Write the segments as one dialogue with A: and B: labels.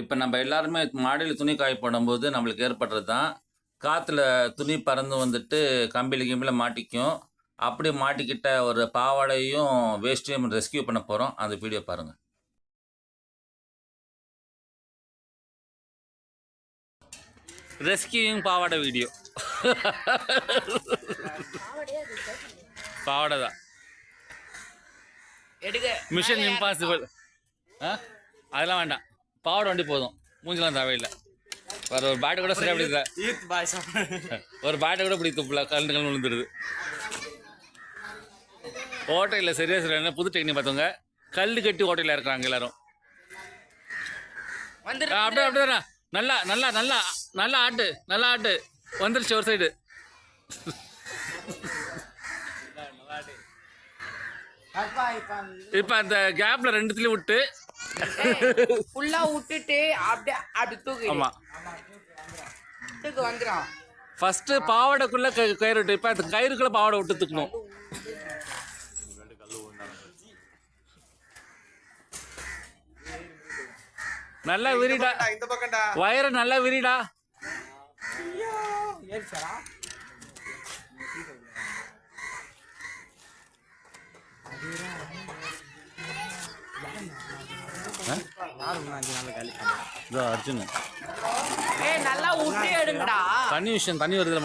A: இப்போ நம்ம எல்லாருமே மாடியில் துணி காய போடும்போது நம்மளுக்கு ஏற்படுறது தான் காற்றுல துணி பறந்து வந்துட்டு கம்பியில் கிம்பியில் மாட்டிக்கும். அப்படி மாட்டிக்கிட்ட ஒரு பாவாடையும் வேஷ்டியும் ரெஸ்கியூ பண்ண போகிறோம் அந்த வீடியோ பாருங்கள் ரெஸ்கியூயும் பாவாடை வீடியோ பாவாடை தான்.
B: எடுக்க.
A: மிஷன் இம்பாசிபிள் ஆ? அதெல்லாம் வேண்டாம். பாவாடை வண்டி போதும். மூஞ்சலாம் தேவையில்லை. வேறு ஒரு பேட்டை கூட சரியாக பிடிக்கல. ஒரு பேட்டை கூட பிடிக்கல கலந்து கலந்து விழுந்துடுது. ஓட்டையில் சரியா சரியான புது டெக்னிக் பார்த்தவங்க கல் கட்டி ஓட்டையில் இருக்கிறாங்க எல்லாரும். அப்படியே அப்படியே. நல்லா நல்லா நல்லா நல்லா ஆட்டு நல்லா ஆட்டு. வந்துருச்சு ஒரு சைடு இப்போ அந்த கேப்பில் ரெண்டுத்துலேயும் விட்டு
B: ஃபுல்லா விட்டுட்டு அப்படியே அப்படி தூக்கு.
A: ஆமாம்
B: தூக்கு வந்துடும்
A: ஃபர்ஸ்ட் பாவாடைக்குள்ள கயிறு விட்டு இப்போ அந்த கயிறுக்குள்ள பாவாடை விட்டு தூக்கணும். நல்லா விரிடா.
C: இந்த பக்கம்டா.
A: வயரை நல்லா விரிடா. இதோ அர்ஜுன்.
B: ஏய் நல்லா விட்டு எடுங்கடா.
A: தண்ணி விஷயம் தண்ணி வருது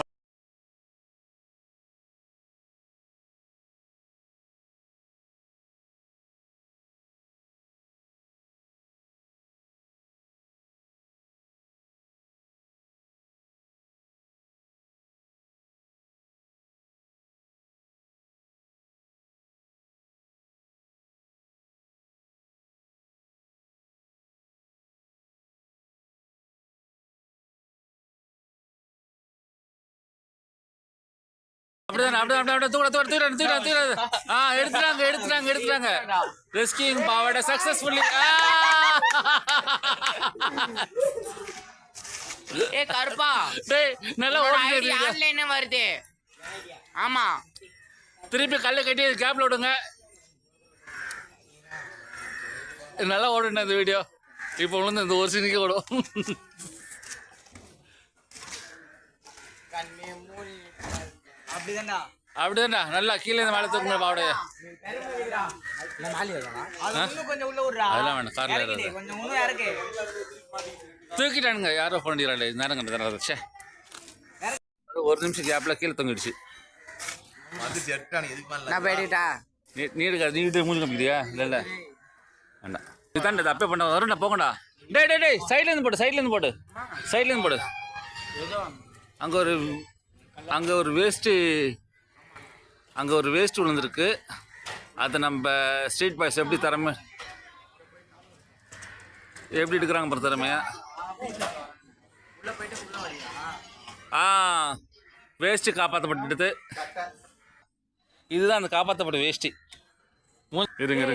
A: அப்படிதான் அப்படியே தூட தூட தூட தூட தூட ஆ எடுத்துறாங்க எடுத்துறாங்க எடுத்துறாங்க ரெஸ்கியூங் பாவாடை சக்சஸ்ஃபுல்லி
B: ஏ கருப்பா.
A: டேய் நல்லா ஓடுது
B: ஆன்லைனே வருது. ஆமா.
A: திருப்பி கல்லை கட்டி கேப்ல விடுங்க. நல்லா ஓடுன இந்த வீடியோ இப்போ விழுந்து இந்த ஒரு சீனுக்கே ஓடும்.
C: அப்படிதான்டா.
A: அப்படிதான்டா. நல்லா கீழே இருந்து மேலே தூக்குங்க பாவாடைய.
C: அது இன்னும் கொஞ்சம் உள்ள விடுறா.
A: அதெல்லாம் வேண்டாம் கார்ல
C: இறக்கு.
A: தூக்கிட்டானுங்க யாரோ ஃபோன் பண்ணிடுறாள் நேரம் கண்டு ச்சே. ஒரு நிமிஷம் கேப்ல கீழே தொங்கிடுச்சு.
B: நான் போயிட்டா
A: நீ நீ எடுக்க நீ வீட்டு மூஞ்சி காமிக்கிறியா இல்லை இல்லை. வேண்டாம். இதுதான் இது அப்பே பண்ண போங்கடா. டேய் டேய் டேய் சைட்ல இருந்து போடு சைட்ல இருந்து போடு. சைட்ல இருந்து போடு. அங்கே ஒரு அங்கே ஒரு வேஸ்ட்டு அங்கே ஒரு வேஸ்ட் விழுந்திருக்கு. அதை நம்ம ஸ்ட்ரீட் பாய்ஸ் எப்படி திறமை எப்படி எடுக்கிறாங்க பாரு திறமையா? ஆ வேஸ்ட்டு காப்பாற்றப்பட்டுது இதுதான் அந்த காப்பாற்றப்பட்ட வேஷ்டி இருங்க இருங்க.